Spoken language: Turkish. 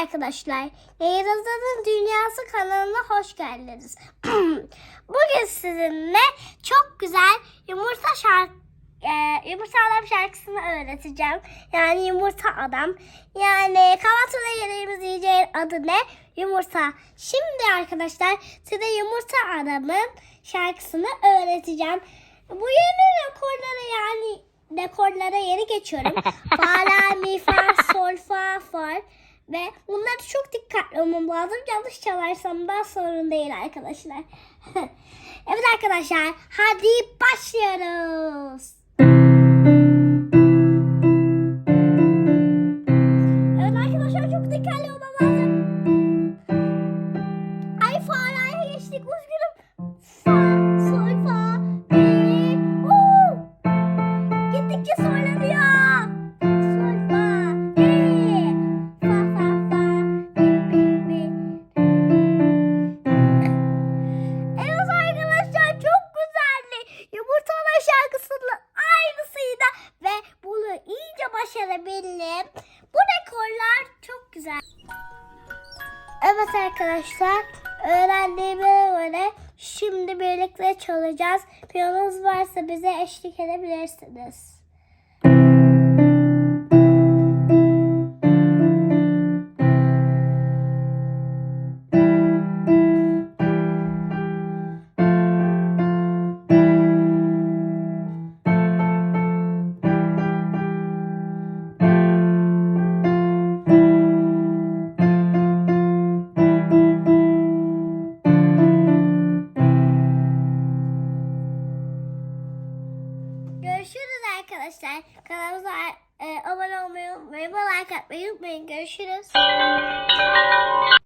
arkadaşlar. Yayınızın Dünyası kanalına hoş geldiniz. Bugün sizinle çok güzel yumurta şarkı e, yumurta adam şarkısını öğreteceğim. Yani yumurta adam. Yani kahvaltıda yediğimiz yiyeceğin adı ne? Yumurta. Şimdi arkadaşlar size yumurta adamın şarkısını öğreteceğim. Bu yeni rekorlara yani rekorlara yeni geçiyorum. fa, la, mi, fa, sol, fa, fa. Ve bunları çok dikkatli olmam lazım. Yanlış çalarsam da sorun değil arkadaşlar. evet arkadaşlar hadi başlıyoruz. Başarabildim. Bu rekorlar çok güzel. Evet arkadaşlar öğrendiğime göre şimdi birlikte çalacağız. Piyanonuz varsa bize eşlik edebilirsiniz. Görüşürüz arkadaşlar. Kanalımıza e, abone olmayı unutmayın. ve Like atmayı unutmayın. Görüşürüz.